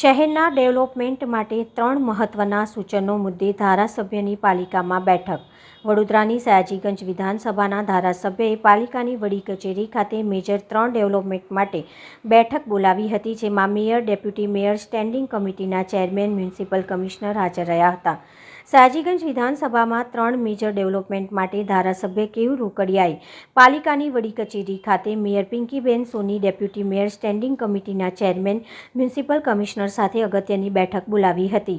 શહેરના ડેવલપમેન્ટ માટે ત્રણ મહત્વના સૂચનો મુદ્દે ધારાસભ્યની પાલિકામાં બેઠક. વડોદરાની સયાજીગંજ વિધાનસભાના ધારાસભ્યએ પાલિકાની વડી કચેરી ખાતે મેજર ત્રણ ડેવલપમેન્ટ માટે બેઠક બોલાવી હતી, જેમાં મેયર, ડેપ્યુટી મેયર, સ્ટેન્ડિંગ કમિટીના ચેરમેન, મ્યુનિસિપલ કમિશનર હાજર રહ્યા હતા. સયાજીગંજ વિધાનસભામાં ત્રણ મેજર ડેવલપમેન્ટ માટે ધારાસભ્ય કેયુ રોકડિયાએ પાલિકાની વડી કચેરી ખાતે mayor Pinkiben Soni, deputy mayor standing કમિટીના ચેરમેન, મ્યુનિસિપલ કમિશનર સાથે અગત્યની બેઠક બોલાવી હતી.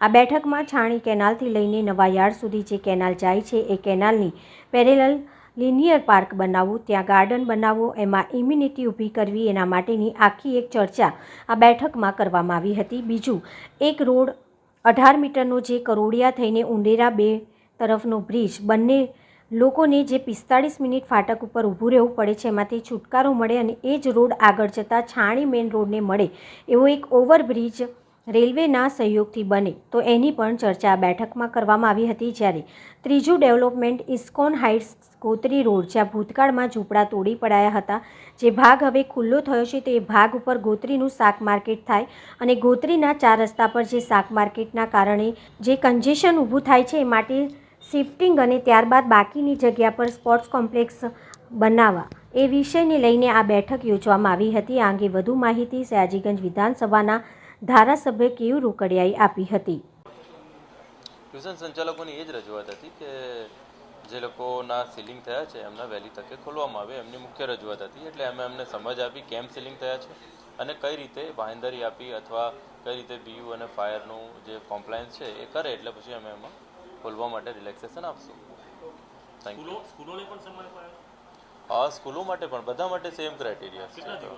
આ બેઠકમાં છાણી કેનાલથી લઈને નવા યાર્ડ સુધી જે કેનાલ જાય છે એ કેનાલની પેરેલલ લિનિયર પાર્ક બનાવવું ત્યાં ગાર્ડન બનાવવું એમાં ઇમ્યુનિટી ઊભી કરવી, એના માટેની આખી એક ચર્ચા આ બેઠકમાં કરવામાં આવી હતી. બીજું, એક રોડ અઢાર મીટરનો જે કરોડિયા થઈને ઉંડેરા બે તરફનો બ્રિજ, બંને લોકોને જે પિસ્તાળીસ મિનિટ ફાટક ઉપર ઊભું રહેવું પડે છે, એમાંથી છુટકારો મળે અને એ જ રોડ આગળ જતાં છાણી મેઇન રોડને મળે એવો એક ઓવરબ્રિજ રેલવેના સહયોગથી બને તો એની પણ ચર્ચા બેઠકમાં કરવામાં આવી હતી જ્યારે ત્રીજું development ISKCON heights Gotri road, જ્યાં ભૂતકાળમાં ઝૂંપડા તોડી પડાયા હતા. જે ભાગ હવે ખુલ્લો થયો છે તે ભાગ ઉપર ગોત્રીનું શાક માર્કેટ થાય અને ગોત્રીના ચાર રસ્તા પર જે શાક માર્કેટના કારણે જે કન્જેશન ઊભું થાય છે એ માટે શિફ્ટિંગ અને ત્યારબાદ બાકીની જગ્યા પર સ્પોર્ટ્સ કોમ્પ્લેક્સ બનાવવા એ વિષયને લઈને આ બેઠક યોજવામાં આવી હતી. આ અંગે વધુ માહિતી સયાજીગંજ વિધાનસભાના ધારાસભ્ય કેયુ રોકડિયાએ આપી હતી? ટ્યુશન સંચાલકોની એ જ રજૂઆત હતી કે જે લોકોના સીલિંગ થયા છે એમના વહેલી તકે ખોલવામાં આવે એમની મુખ્ય રજૂઆત હતી. એટલે અમે એમને સમજ આપી કેમ સીલિંગ થયા છે અને કઈ રીતે બાંહેધરી આપી અથવા કઈ રીતે બીયુ અને ફાયરનું જે કોમ્પ્લાયન્સ છે એ કરે એટલે પછી અમે એમાં ખોલવા માટે રિલેક્સેશન આપશું. થેન્ક યુ પણ હા સ્કૂલો માટે પણ બધા માટે સેમ ક્રાઇટેરિયા છે?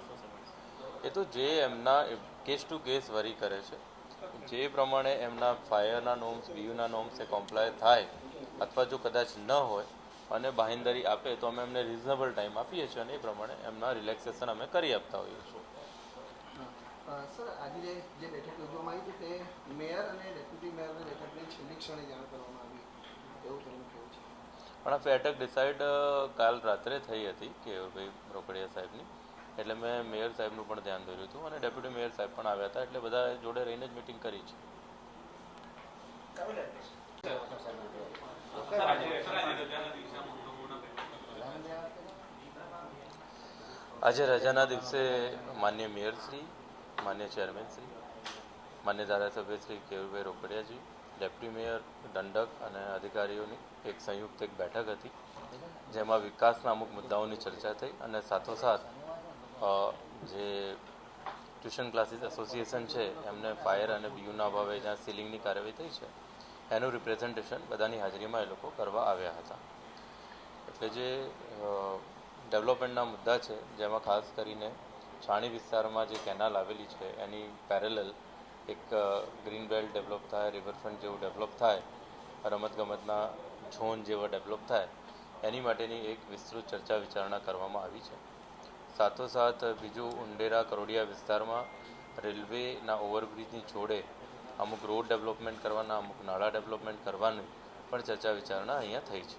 એ તો જે એમના કેસ ટુ કેસ વરી કરે છે. જે પ્રમાણે એમના ફાયરના નોમ્સ બીયુના નોમ્સ એ કોમ્પ્લાય થાય અથવા જો કદાચ ન હોય અને બાહેંધરી આપે તો અમે એમને રિઝનેબલ ટાઈમ આપીએ છીએ અને એ પ્રમાણે એમના રિલેક્સેશન અમે કરી આપતા હોઈએ છીએ. સર આજે જે જે બેઠક યોજવામાં આવી છે તે મેયર અને ડેપ્યુટી મેયરને બેઠકની છેલ્લી ક્ષણે જાણ કરવામાં આવી. એવું તેમનું કહેવું છે? પણ આ બેઠક ડિસાઇડ કાલ રાત્રે થઈ હતી કે ભાઈ રોકડિયા સાહેબની. એટલે મેં મેયર સાહેબનું પણ ધ્યાન દોર્યું હતું અને ડેપ્યુટી મેયર સાહેબ પણ આવ્યા હતા એટલે બધા જોડે રહીને જ મિટિંગ કરી છે. આજે રજાના દિવસે માન્ય મેયર શ્રી, માન્ય ચેરમેન શ્રી, માન્ય ધારાસભ્ય શ્રી કેયુરભાઈ રોકડિયાજી, ડેપ્યુટી મેયર, દંડક અને અધિકારીઓની એક સંયુક્ત એક બેઠક હતી, જેમાં વિકાસના અમુક મુદ્દાઓની ચર્ચા થઈ અને સાથોસાથ જે ટ્યુશન ક્લાસીસ એસોસિએશન છે, એમને ફાયર અને બીયુના અભાવે જ્યાં સીલિંગની કાર્યવાહી થઈ છે, એનું રિપ્રેઝન્ટેશન બધાની હાજરીમાં એ લોકો કરવા આવ્યા હતા. એટલે જે ડેવલપમેન્ટના મુદ્દા છે, જેમાં ખાસ કરીને છાણી વિસ્તારમાં જે કેનાલ આવેલી છે, એની પેરેલલ એક ગ્રીન બેલ્ટ ડેવલપ થાય રિવરફ્રન્ટ જેવું ડેવલપ થાય, રમતગમતના ઝોન જેવા ડેવલપ થાય, એની માટેની એક વિસ્તૃત ચર્ચા વિચારણા કરવામાં આવી છે. સાથોસાથ બીજું ઉંડેરા કરોડિયા વિસ્તારમાં રેલવેના ઓવરબ્રિજની જોડે અમુક રોડ ડેવલપમેન્ટ કરવાના, અમુક નાળા ડેવલપમેન્ટ કરવાની પણ ચર્ચા વિચારણા અહીંયા થઈ છે.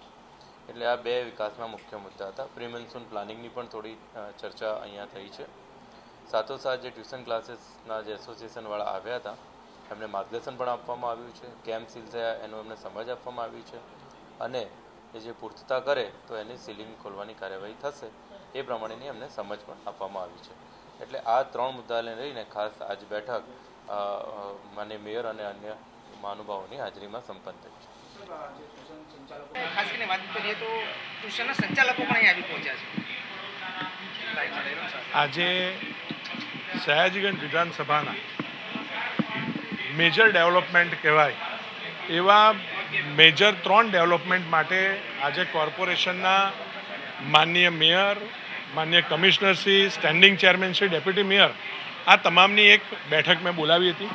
એટલે આ બે વિકાસના મુખ્ય મુદ્દા હતા. પ્રી મોન્સૂન પ્લાનિંગની પણ થોડી ચર્ચા અહીંયા થઈ છે. સાથોસાથ જે ટ્યુશન ક્લાસીસના જે એસોસિએશનવાળા આવ્યા હતા, એમને માર્ગદર્શન પણ આપવામાં આવ્યું છે. કેમ સીલ થયા, એનું એમને સમજ આપવામાં આવી છે. અને એ જે પૂર્તતા કરે, તો એની સીલિંગ ખોલવાની કાર્યવાહી થશે. એ પ્રમાણેની એમને સમજ પણ આપવામાં આવી છે. એટલે આ ત્રણ મુદ્દાને લઈને ખાસ આજ બેઠક માન્ય મેયર અને અન્ય મહાનુભાવોની હાજરીમાં સંપન્ન થઈ છે. ખાસ કરીને વાત કરીએ તો ટ્યુશનના સંચાલકો પણ અહીં આવી પહોંચ્યા છે. આજે સયાજીગંજ વિધાનસભાના મેજર ડેવલપમેન્ટ કહેવાય એવા મેજર ત્રણ ડેવલપમેન્ટ માટે આજે કોર્પોરેશનના માનનીય મેયર માન્ય commissioner Shri standing chairman Shri deputy mayor આ તમામની એક બેઠક મેં બોલાવી હતી.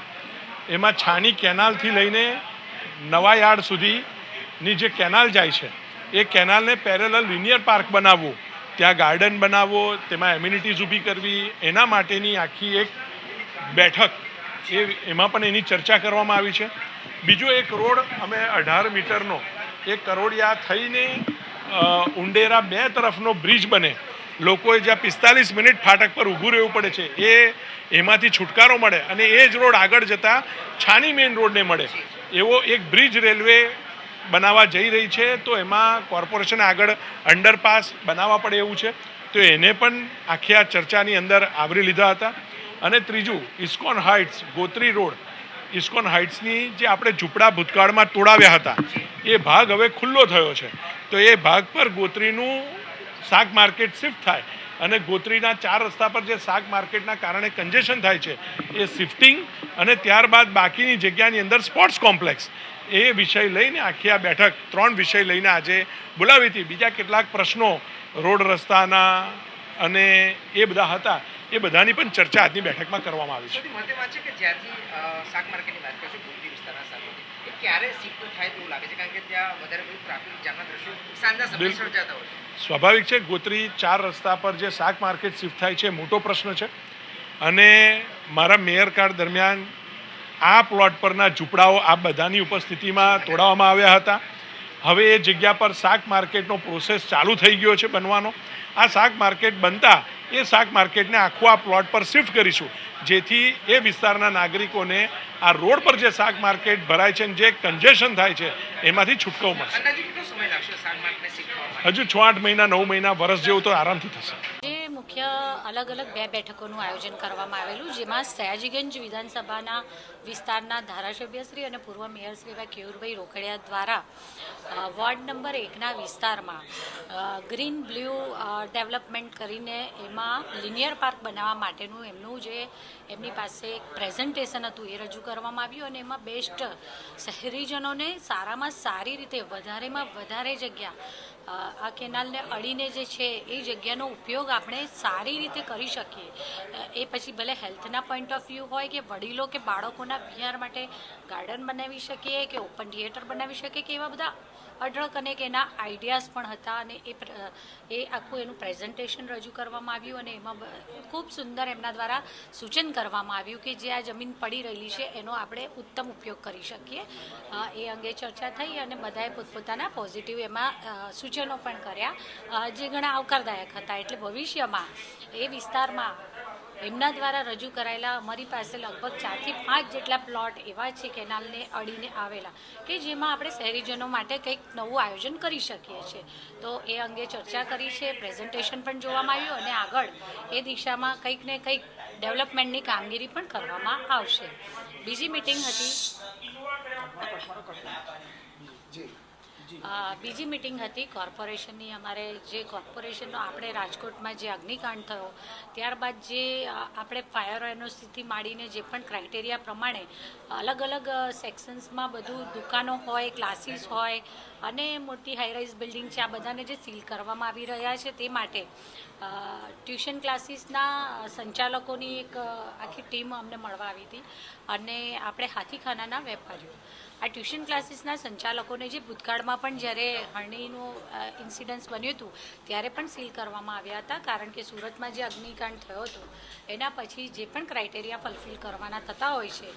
એમાં છાણી કેનાલથી લઈને નવા યાર્ડ સુધીની જે કેનાલ જાય છે, એ કેનાલને પેરેલલ લિનિયર પાર્ક બનાવવું, ત્યાં ગાર્ડન બનાવવો, તેમાં એમ્યુનિટીઝ ઊભી કરવી, એના માટેની આખી એક બેઠક, એ એમાં પણ એની ચર્ચા કરવામાં આવી છે. બીજો એક રોડ અમે અઢાર મીટરનો એક કરોડિયા થઈને ઉંડેરા બે તરફનો બ્રિજ બને લોકોએ જ્યાં પિસ્તાલીસ મિનિટ ફાટક પર ઊભું રહેવું પડે છે, એ એમાંથી છુટકારો મળે અને એ જ રોડ આગળ જતાં છાની મેઇન રોડને મળે. એવો એક બ્રિજ રેલવે બનાવવા જઈ રહી છે, તો એમાં કોર્પોરેશન આગળ અંડરપાસ બનાવવા પડે એવું છે. તો એને પણ આખી આ ચર્ચાની અંદર આવરી લીધા હતા. અને ત્રીજું, ISKCON heights, Gotri road. ISKCON હાઇટ્સની જે આપણે ઝૂંપડા ભૂતકાળમાં તોડાવ્યા હતા, એ ભાગ હવે ખુલ્લો થયો છે. તો એ ભાગ પર ગોત્રીનું શાક માર્કેટ શિફ્ટ થાય અને ગોત્રીના ચાર રસ્તા પર જે શાક માર્કેટના કારણે કન્જેશન થાય છે, એ શિફ્ટિંગ અને ત્યારબાદ બાકીની જગ્યાની અંદર સ્પોર્ટ્સ કોમ્પ્લેક્સ એ વિષય લઈને આખી આ બેઠક, ત્રણ વિષય લઈને આજે બોલાવી હતી. બીજા કેટલાક પ્રશ્નો રોડ રસ્તાના અને એ બધા હતા, એ બધાની પણ ચર્ચા આજની બેઠકમાં કરવામાં આવી છે. ક્યારે થાય તેવું લાગે છે? કારણ કે ત્યાં વધારે ટ્રાફિક જામના દ્રશ્યો સાંજના સમયે સર્જાતા હોય સ્વાભાવિક છે ગોત્રી ચાર રસ્તા પર જે શાક માર્કેટ શિફ્ટ થાય છે એ મોટો પ્રશ્ન છે. અને મારા મેયર કાર્ડ દરમિયાન આ પ્લોટ પરના ઝૂંપડાઓ આ બધાની ઉપસ્થિતિમાં તોડાવવામાં આવ્યા હતા. હવે એ જગ્યા પર શાક માર્કેટનો પ્રોસેસ ચાલુ થઈ ગયો છે બનવાનો. આ શાક માર્કેટ બનતા એ શાક માર્કેટને આખું આ પ્લોટ પર શિફ્ટ કરીશું. જેથી એ વિસ્તારના નાગરિકોને આ રોડ પર જે શાક માર્કેટ ભરાય છે અને જે કન્જેશન થાય છે એમાંથી છૂટકો મળશે. અંદાજે કેટલો સમય લાગશે શાક માર્કેટને શિફ્ટ થવા માટે? હજુ છ આઠ મહિના નવ મહિના વરસ જેવું તો આરામથી થશે. જે મુખ્ય અલગ અલગ બે બેઠકોનું આયોજન કરવામાં આવેલું, જેમાં સયાજીગંજ વિધાનસભાના વિસ્તારના ધારાસભ્યશ્રી અને પૂર્વ મેયરશ્રી એવા કેયુરભાઈ રોકડિયા દ્વારા વોર્ડ નંબર એકના વિસ્તારમાં ગ્રીન બ્લુ ડેવલપમેન્ટ કરીને એમાં લિનિયર પાર્ક બનાવવા માટેનું એમનું જે, એમની પાસે એક પ્રેઝન્ટેશન હતું એ રજૂ કરવામાં આવ્યું અને એમાં બેસ્ટ શહેરીજનોને સારામાં સારી રીતે વધારેમાં વધારે જગ્યા આ કેનાલને અડીને જે છે એ જગ્યાનો ઉપયોગ આપણે સારી રીતે કરી શકીએ. એ પછી ભલે હેલ્થના પોઈન્ટ ઓફ વ્યૂ હોય કે વડીલો કે બાળકોના વિહાર માટે ગાર્ડન બનાવી શકીએ કે ઓપન થિયેટર બનાવી શકીએ કે એવા બધા અઢળક અનેક એના આઈડિયાઝ પણ હતા અને એ એ આખું એનું પ્રેઝન્ટેશન રજૂ કરવામાં આવ્યું અને એમાં ખૂબ સુંદર એમના દ્વારા સૂચન કરવામાં આવ્યું કે જે આ જમીન પડી રહેલી છે એનો આપણે ઉત્તમ ઉપયોગ કરી શકીએ. એ અંગે ચર્ચા થઈ અને બધાએ પોતપોતાના પોઝિટિવ એમાં સૂચનો પણ કર્યા. જે ઘણા આવકારદાયક હતા. એટલે ભવિષ્યમાં એ વિસ્તારમાં એમના દ્વારા રજૂ કરાયેલા અમારી પાસે લગભગ ચારથી પાંચ જેટલા પ્લોટ એવા છે કેનાલને અડીને આવેલા કે જેમાં આપણે શહેરીજનો માટે કંઈક નવું આયોજન કરી શકીએ છીએ. તો એ અંગે ચર્ચા કરી છે, પ્રેઝન્ટેશન પણ જોવામાં આવ્યું અને આગળ એ દિશામાં કંઈક ને કંઈક ડેવલપમેન્ટની કામગીરી પણ કરવામાં આવશે. બીજી મિટિંગ હતી. બીજી મિટિંગ હતી કોર્પોરેશનની. અમારે જે કોર્પોરેશનનો આપણે રાજકોટમાં જે અગ્નિકાંડ થયો, ત્યારબાદ જે આપણે ફાયર એનોસીથી માંડીને જે પણ ક્રાઇટેરિયા પ્રમાણે અલગ અલગ સેક્શન્સમાં બધું દુકાનો હોય, ક્લાસીસ હોય અને મોટી હાઈરાઇઝ બિલ્ડિંગ છે. આ બધાને જે સીલ કરવામાં આવી રહ્યા છે તે માટે ટ્યુશન ક્લાસીસના સંચાલકોની એક આખી ટીમ અમને મળવા આવી હતી. અને આપણે હાથીખાનાના વેપારીઓ. આ ટ્યુશન ક્લાસીસના સંચાલકોને જે ભૂતકાળમાં પણ જ્યારે હરણીનું ઇન્સિડન્સ બન્યું હતું, ત્યારે પણ સીલ કરવામાં આવ્યા હતા. કારણ કે સુરતમાં જે અગ્નિકાંડ થયો હતો, એના પછી જે પણ ક્રાઇટેરિયા ફલફિલ કરવાના થતા હોય છે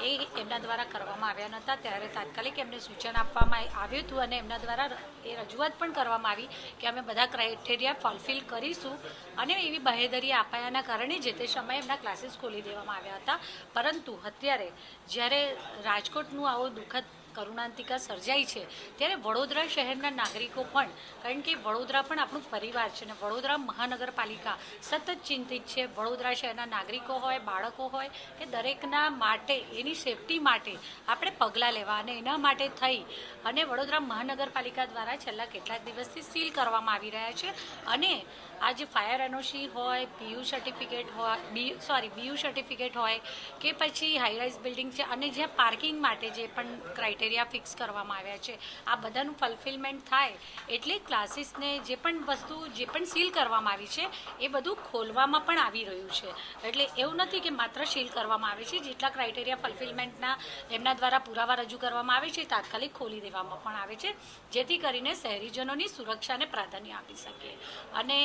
એ એમના દ્વારા કરવામાં આવ્યા નહોતા. ત્યારે તાત્કાલિક એમને સૂચન આપવામાં આવ્યું હતું અને એમના દ્વારા એ રજૂઆત પણ કરવામાં આવી કે અમે બધા ક્રાઇટેરિયા ફોલફિલ કરીશું અને એવી બાહેધરી અપાયાના કારણે જે તે સમયે એમના ક્લાસીસ ખોલી દેવામાં આવ્યા હતા. પરંતુ અત્યારે જ્યારે રાજકોટનું આવો દુઃખદ કરુણાંતિકા સર્જાઈ છે. ત્યારે વડોદરા શહેરના નાગરિકો પણ, કારણ કે વડોદરા પણ આપણું પરિવાર છે અને વડોદરા મહાનગરપાલિકા સતત ચિંતિત છે. વડોદરા શહેરના નાગરિકો હોય, બાળકો હોય, કે દરેકના માટે, એની સેફટી માટે આપણે પગલાં લેવા અને એના માટે થઈ. અને વડોદરા મહાનગરપાલિકા દ્વારા છેલ્લા કેટલાક દિવસથી સીલ કરવામાં આવી રહ્યા છે. અને આ જે ફાયર એનઓસી હોય, પીયુ સર્ટિફિકેટ હોય, બી સોરી બીયુ સર્ટિફિકેટ હોય કે પછી હાઈરાઇઝ બિલ્ડિંગ છે અને જ્યાં પાર્કિંગ માટે જે પણ ક્રાઇટેરિયા ફિક્સ કરવામાં આવ્યા છે, આ બધાનું ફલફિલમેન્ટ થાય એટલે ક્લાસીસને જે પણ વસ્તુ, જે પણ સીલ કરવામાં આવી છે, એ બધું ખોલવામાં પણ આવી રહ્યું છે. એટલે એવું નથી કે માત્ર સીલ કરવામાં આવે છે, જેટલા ક્રાઇટેરિયા ફલફિલમેન્ટના એમના દ્વારા પુરાવા રજૂ કરવામાં આવે છે, તાત્કાલિક ખોલી દેવામાં પણ આવે છે, જેથી કરીને શહેરીજનોની સુરક્ષાને પ્રાધાન્ય આપી શકીએ. અને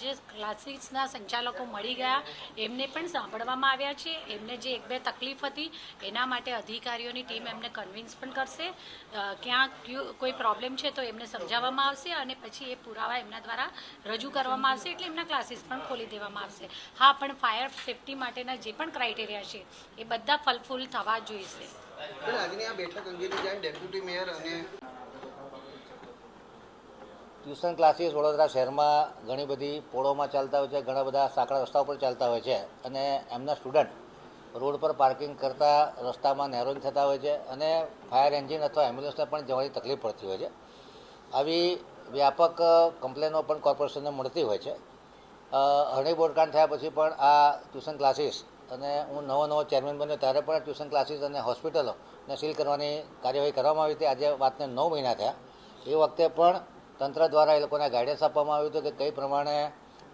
જે ક્લાસીસના સંચાલકો મળી ગયા, એમને પણ સાંભળવામાં આવ્યા છે. એમને જે એક બે તકલીફ હતી, એના માટે અધિકારીઓની ટીમ એમને કન્વિન્સ પણ કરશે. કયું, કોઈ પ્રોબ્લેમ છે તો એમને સમજાવવામાં આવશે અને પછી એ પુરાવા એમના દ્વારા રજૂ કરવામાં આવશે એટલે એમના ક્લાસીસ પણ ખોલી દેવામાં આવશે. હા, પણ ફાયર સેફટી માટેના જે પણ ક્રાઇટેરિયા છે, એ બધા ફલફૂલ થવા જોઈશે. આજની આ બેઠક અંગેની જ્યારે ડેપ્યુટી મેયર અને ટ્યુશન ક્લાસીસ વડોદરા શહેરમાં ઘણી બધી પોળોમાં ચાલતા હોય છે, ઘણા બધા સાંકડા રસ્તા ઉપર ચાલતા હોય છે અને એમના સ્ટુડન્ટ રોડ પર પાર્કિંગ કરતા રસ્તામાં નેરોન થતા હોય છે અને ફાયર એન્જિન અથવા એમ્બ્યુલન્સને પણ જવાની તકલીફ પડતી હોય છે. આવી વ્યાપક કમ્પ્લેનો પણ કોર્પોરેશનને મળતી હોય છે. હરણી બોર્ડકાંડ થયા પછી પણ આ ટ્યુશન ક્લાસીસ અને હું નવો નવો ચેરમેન બન્યો ત્યારે પણ ટ્યુશન ક્લાસીસ અને હોસ્પિટલોને સીલ કરવાની કાર્યવાહી કરવામાં આવી હતી. આજે વાતને નવ મહિના થયા. એ વખતે પણ તંત્ર દ્વારા એ લોકોને ગાઈડન્સ આપવામાં આવ્યું હતું કે કઈ પ્રમાણે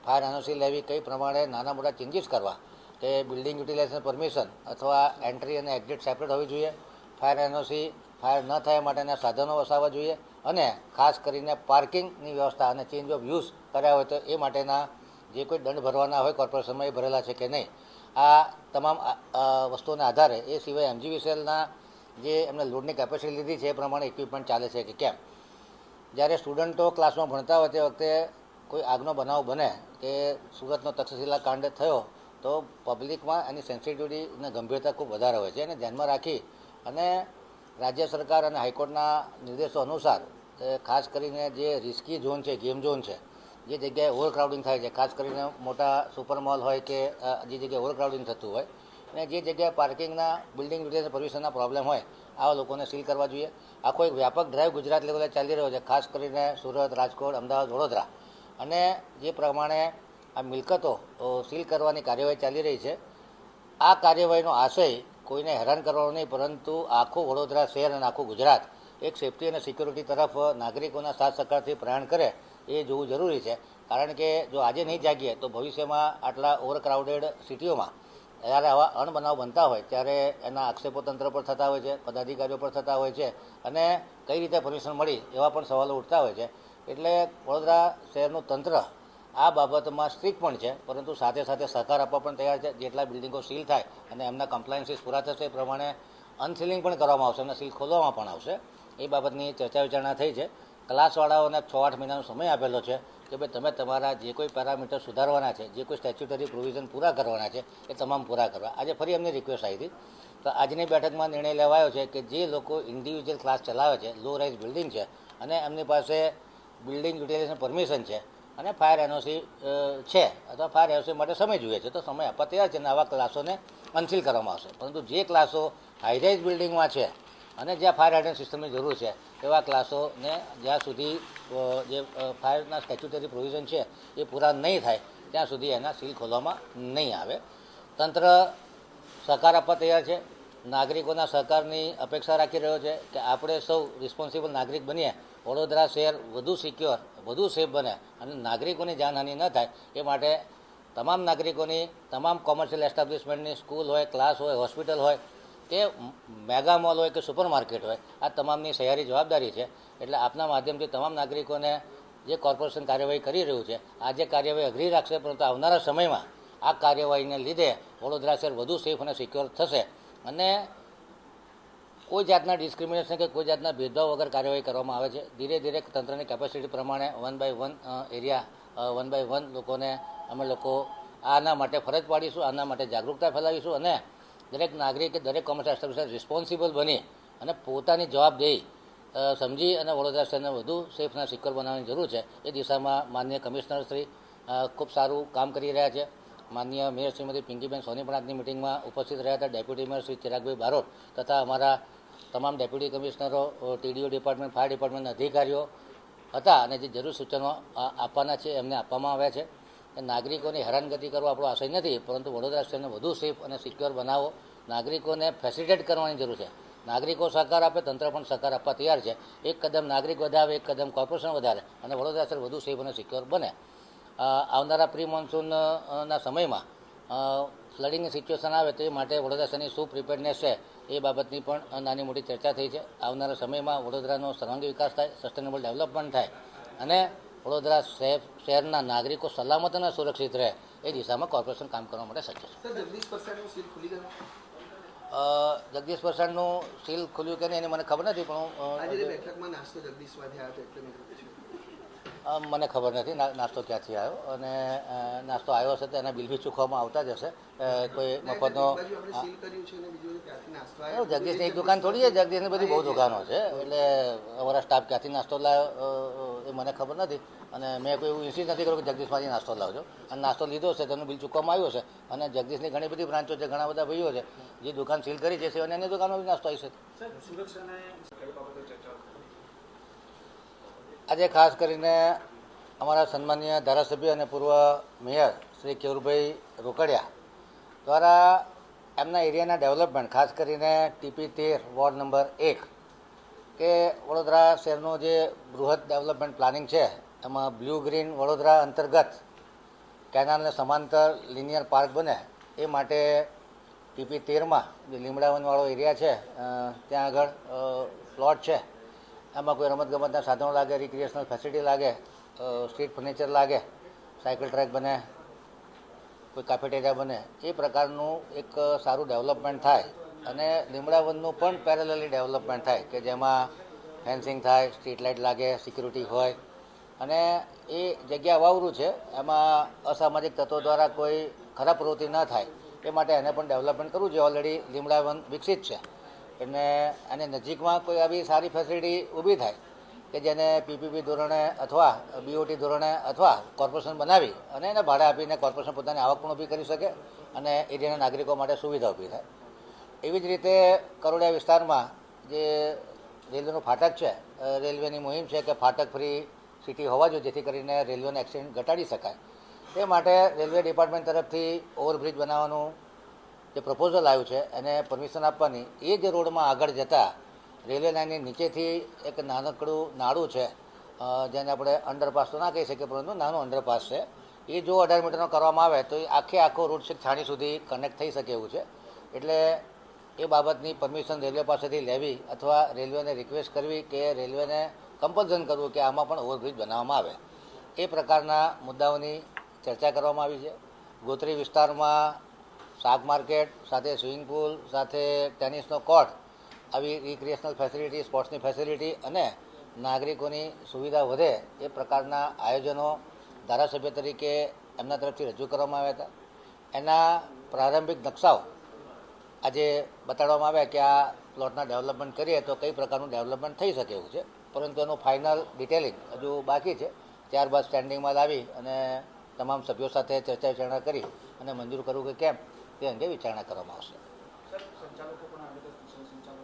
ફાયર એનઓસી લેવી, કઈ પ્રમાણે નાના મોટા ચેન્જીસ કરવા. કે બિલ્ડિંગ યુટિલાઇઝેશન પરમિશન અથવા એન્ટ્રી અને એક્ઝિટ સેપરેટ હોવી જોઈએ. ફાયર એનઓસી ફાયર ન થાય માટેના સાધનો વસાવવા જોઈએ અને ખાસ કરીને પાર્કિંગની વ્યવસ્થા અને ચેન્જ ઓફ યુઝ કર્યા હોય તો એ માટેના જે કોઈ દંડ ભરવાના હોય કોર્પોરેશનમાં એ ભરેલા છે કે નહીં. આ તમામ વસ્તુઓના આધારે એ સિવાય એમજીવીસીએલના જે એમને લોડની કેપેસિટી લીધી છે એ પ્રમાણે ઇક્વિપમેન્ટ ચાલે છે કે કેમ. જ્યારે સ્ટુડન્ટો ક્લાસમાં ભણતા હોય તે વખતે કોઈ આગનો બનાવ બને કે સુરતનો તક્ષશિલા કાંડ થયો, તો પબ્લિકમાં એની સેન્સિટિવિટી અને ગંભીરતા ખૂબ વધારે હોય છે. એને ધ્યાનમાં રાખી અને રાજ્ય સરકાર અને હાઈકોર્ટના નિર્દેશો અનુસાર ખાસ કરીને જે રિસ્કી ઝોન છે ગેમ ઝોન છે, જે જગ્યાએ ઓવરક્રાઉડિંગ થાય છે, ખાસ કરીને મોટા સુપર મોલ હોય કે જે જગ્યાએ ઓવરક્રાઉડિંગ થતું હોય અને જે જગ્યાએ પાર્કિંગના બિલ્ડિંગ યુટિલાઇઝેશન પરમિશનના પ્રોબ્લેમ હોય આવા લોકોને સીલ કરવા જોઈએ. આખો એક વ્યાપક ડ્રાઈવ ગુજરાત લેવલે ચાલી રહ્યો છે, ખાસ કરીને સુરત, રાજકોટ, અમદાવાદ, વડોદરા. અને જે પ્રમાણે આ મિલકતો સીલ કરવાની કાર્યવાહી ચાલી રહી છે, આ કાર્યવાહીનો આશય કોઈને હેરાન કરવાનો નહીં, પરંતુ આખું વડોદરા શહેર અને આખું ગુજરાત એક સેફટી અને સિક્યોરિટી તરફ નાગરિકોના સાથ સહકારથી પ્રયાણ કરે એ જોવું જરૂરી છે. કારણ કે જો આજે નહીં જાગીએ તો ભવિષ્યમાં આટલા ઓવરક્રાઉડેડ સિટીઓમાં જ્યારે આવા અણબનાવ બનતા હોય, ત્યારે એના આક્ષેપો તંત્ર પર થતા હોય છે, પદાધિકારીઓ પર થતા હોય છે અને કઈ રીતે પરમિશન મળી એવા પણ સવાલો ઉઠતા હોય છે. એટલે વડોદરા શહેરનું તંત્ર આ બાબતમાં સ્ટ્રિક્ટ પણ છે, પરંતુ સાથે સાથે સહકાર આપવા પણ તૈયાર છે. જેટલા બિલ્ડિંગો સીલ થાય અને એમના કમ્પ્લાયન્સીસ પૂરા થશે એ પ્રમાણે અનસીલિંગ પણ કરવામાં આવશે અને સીલ ખોલવામાં પણ આવશે. એ બાબતની ચર્ચા વિચારણા થઈ છે. ક્લાસવાળાઓને છ આઠ મહિનાનો સમય આપેલો છે. કે ભાઈ તમે તમારા જે કોઈ પેરામીટર સુધારવાના છે, જે કોઈ સ્ટેચ્યુટરી પ્રોવિઝન પૂરા કરવાના છે, એ તમામ પૂરા કરવા. આજે ફરી એમની રિક્વેસ્ટ આવી હતી. તો આજની બેઠકમાં નિર્ણય લેવાયો છે કે જે લોકો ઇન્ડિવિજ્યુઅલ ક્લાસ ચલાવે છે લો રાઇઝ બિલ્ડિંગ છે, અને એમની પાસે બિલ્ડિંગ યુટિલાઇઝેશન પરમિશન છે, અને ફાયર એનઓસી છે, અથવા ફાયર એનઓસી માટે સમય જોઈએ છે, તો સમય આપવા છે અને આવા ક્લાસોને અનસીલ કરવામાં આવશે. પરંતુ જે ક્લાસો હાઈરાઇઝ બિલ્ડિંગમાં છે અને જ્યાં ફાયર હાઇડ્રન્ટ સિસ્ટમની જરૂર છે, એવા ક્લાસોને જ્યાં સુધી જે ફાયરના સ્ટેચ્યુટરી પ્રોવિઝન છે, એ પૂરા નહીં થાય, ત્યાં સુધી એના સીલ ખોલવામાં નહીં આવે. તંત્ર સહકાર આપવા તૈયાર છે, નાગરિકોના સહકારની અપેક્ષા રાખી રહ્યો છે કે આપણે સૌ રિસ્પોન્સિબલ નાગરિક બનીએ, વડોદરા શહેર વધુ સિક્યોર વધુ સેફ બને અને નાગરિકોની જાનહાનિ ન થાય, એ માટે તમામ નાગરિકોની, તમામ કોમર્શિયલ એસ્ટાબ્લિશમેન્ટની સ્કૂલ હોય ક્લાસ હોય હોસ્પિટલ હોય કે મેગા મોલ હોય કે સુપર માર્કેટ હોય, આ તમામની સહિયારી જવાબદારી છે. એટલે આપના માધ્યમથી તમામ નાગરિકોને જે કોર્પોરેશન કાર્યવાહી કરી રહ્યું છે, આ જે કાર્યવાહી અઘરી રાખશે, પરંતુ આવનારા સમયમાં આ કાર્યવાહીને લીધે વડોદરા શહેર વધુ સેફ અને સિક્યોર થશે. અને કોઈ જાતના ડિસ્ક્રિમિનેશન કે કોઈ જાતના ભેદભાવ વગર કાર્યવાહી કરવામાં આવે છે. ધીરે ધીરે તંત્રની કેપેસિટી પ્રમાણે one by one area one by one લોકોને અમે લોકો આના માટે ફરજ પાડીશું, આના માટે જાગૃતતા ફેલાવીશું અને દરેક નાગરિક, દરેક કોમર્શિયલ એસ્ટાબ્લિશમેન્ટ રિસ્પોન્સિબલ બની અને પોતાની જવાબદેહી સમજી અને વડોદરા શહેરને વધુ સેફ અને સિક્યોર બનાવવાની જરૂર છે. એ દિશામાં માનનીય કમિશનર શ્રી ખૂબ સારું કામ કરી રહ્યા છે. માન્ય મેયર શ્રીમતી પિંકીબેન સોની પણ આજની મિટિંગમાં ઉપસ્થિત રહ્યા હતા. ડેપ્યુટી મેયર શ્રી ચિરાગભાઈ બારોટ તથા અમારા તમામ ડેપ્યુટી કમિશનરો ટીડીઓ ડિપાર્ટમેન્ટ ફાયર ડિપાર્ટમેન્ટના અધિકારીઓ હતા અને જે જરૂર સૂચનો આપવાના છે, એમને આપવામાં આવ્યા છે. નાગરિકોની હેરાનગતિ કરવો આપણો આશય નથી, પરંતુ વડોદરા શહેરને વધુ સેફ અને સિક્યોર બનાવો. નાગરિકોને ફેસિલિટેટ કરવાની જરૂર છે. નાગરિકો સહકાર આપે, તંત્ર પણ સહકાર આપવા તૈયાર છે. એક કદમ નાગરિક વધારે એક કદમ કોર્પોરેશન વધારે અને વડોદરા શહેર વધુ સેફ અને સિક્યોર બને. આવનારા પ્રી મોન્સૂનના સમયમાં ફ્લડિંગની સિચ્યુએશન આવે તે માટે વડોદરા શહેરની શું પ્રિપેરનેસ છે એ બાબતની પણ નાની મોટી ચર્ચા થઈ છે. આવનારા સમયમાં વડોદરાનો સર્વાંગી વિકાસ થાય સસ્ટેનેબલ ડેવલપમેન્ટ થાય. અને વડોદરા શહેર શહેરના નાગરિકો સલામત અને સુરક્ષિત રહે એ દિશામાં કોર્પોરેશન કામ કરવા માટે સજ્જ છે. જગદીશ પ્રસાદનું સીલ ખુલ્યું કે નહીં એની મને ખબર નથી પણ હું, મને ખબર નથી. નાસ્તો ક્યાંથી આવ્યો? અને નાસ્તો આવ્યો હશે તો એના બિલ બી ચૂકવવામાં આવતા જ હશે. કોઈ મફતનો એક બાજુ આપણે સીલ કર્યું છે અને બીજું ક્યાંથી નાસ્તો આવ્યો? એવું જગદીશની એક દુકાન થોડી છે જગદીશની બધી બહુ દુકાનો છે. એટલે અમારા સ્ટાફ ક્યાંથી નાસ્તો લાવ્યો એ મને ખબર નથી. અને મેં કોઈ એવું ઇન્સિસ્ટ નથી કર્યું કે જગદીશમાંથી નાસ્તો લાવજો. અને નાસ્તો લીધો છે તેનું બિલ ચૂકવવામાં આવ્યું છે. અને જગદીશની ઘણી બધી બ્રાન્ચો છે ઘણા બધા ભાઈઓ છે. જે દુકાન સીલ કરી છે અને એની દુકાનમાં બી નાસ્તો આવી શકે. આજે ખાસ કરીને અમારા સન્માનીય ધારાસભ્ય અને પૂર્વ મેયર શ્રી કેવુરભાઈ રોકડિયા દ્વારા એમના એરિયાના ડેવલપમેન્ટ, ખાસ કરીને ટીપી તેર, વોર્ડ નંબર એક, કે વડોદરા શહેરનું જે બૃહદ ડેવલપમેન્ટ પ્લાનિંગ છે, એમાં બ્લુ ગ્રીન વડોદરા અંતર્ગત કેનાલને સમાંતર લિનિયર પાર્ક બને, એ માટે ટીપી તેરમાં જે લીમડાવનવાળો એરિયા છે ત્યાં આગળ પ્લોટ છે. એમાં કોઈ રમતગમતના સાધનો લાગે રિક્રિએશનલ ફેસિલિટી લાગે સ્ટ્રીટ ફર્નિચર લાગે સાયકલ ટ્રેક બને, કોઈ કાફેટેરિયા બને, એ પ્રકારનું એક સારું ડેવલપમેન્ટ થાય અને લીમડાવનનું પણ પેરેલલી ડેવલપમેન્ટ થાય કે જેમાં ફેન્સિંગ થાય સ્ટ્રીટ લાઇટ લાગે સિક્યુરિટી હોય. અને એ જગ્યા વાવરું છે, એમાં અસામાજિક તત્વો દ્વારા કોઈ ખરાબ પ્રવૃત્તિ ન થાય, એ માટે એને પણ ડેવલપમેન્ટ કરવું જોઈએ. ઓલરેડી લીમડાવન વિકસિત છે. એટલે અને નજીકમાં કોઈ આવી સારી ફેસિલિટી ઊભી થાય કે જેને પીપીપી ધોરણે અથવા બીઓટી ધોરણે અથવા કોર્પોરેશન બનાવી અને એને ભાડે આપીને કોર્પોરેશન પોતાની આવક પણ ઊભી કરી શકે અને એરિયાના નાગરિકો માટે સુવિધા ઊભી થાય. એવી જ રીતે કરોડિયા વિસ્તારમાં જે રેલવેનું ફાટક છે રેલવેની મુહિમ છે કે ફાટક ફ્રી સિટી હોવા જોઈએ, જેથી કરીને રેલવેનો એક્સિડન્ટ ઘટાડી શકાય. તે માટે રેલવે ડિપાર્ટમેન્ટ તરફથી ઓવરબ્રિજ બનાવવાનું જે પ્રપોઝલ આવ્યું છે, એને પરમિશન આપવાની, એ જ રોડમાં આગળ જતાં રેલવે લાઇનની નીચેથી એક નાનકડું નાળું છે જેને આપણે અંડરપાસ તો ના કહી શકીએ, પરંતુ નાનું અંડરપાસ છે. એ જો અઢાર મીટરનો કરવામાં આવે, તો એ આખે આખો રૂટ છે છાણી સુધી કનેક્ટ થઈ શકે એવું છે. એટલે એ બાબતની પરમિશન રેલવે પાસેથી લેવી અથવા રેલવેને રિક્વેસ્ટ કરવી કે રેલવેને કમ્પલસન કરવું કે આમાં પણ ઓવરબ્રિજ બનાવવામાં આવે. એ પ્રકારના મુદ્દાઓની ચર્ચા કરવામાં આવી છે. ગોત્રી વિસ્તારમાં શાક માર્કેટ, સાથે સ્વિમિંગ પુલ, સાથે ટેનિસનો કોર્ટ, આવી રિક્રિએશનલ ફેસિલિટી સ્પોર્ટ્સની ફેસિલિટી અને નાગરિકોની સુવિધા વધે એ પ્રકારના આયોજનો ધારાસભ્ય તરીકે એમના તરફથી રજૂ કરવામાં આવ્યા હતા. એના પ્રારંભિક નકશાઓ આજે બતાડવામાં આવ્યા કે આ પ્લોટના ડેવલપમેન્ટ કરીએ તો કઈ પ્રકારનું ડેવલપમેન્ટ થઈ શકે એવું છે. પરંતુ એનું ફાઇનલ ડિટેલિંગ હજુ બાકી છે. ત્યારબાદ સ્ટેન્ડિંગમાં લાવી અને તમામ સભ્યો સાથે ચર્ચા વિચારણા કરી અને મંજૂર કરવું કે કેમ. તે અંગે વિચારણા કરવામાં આવશે?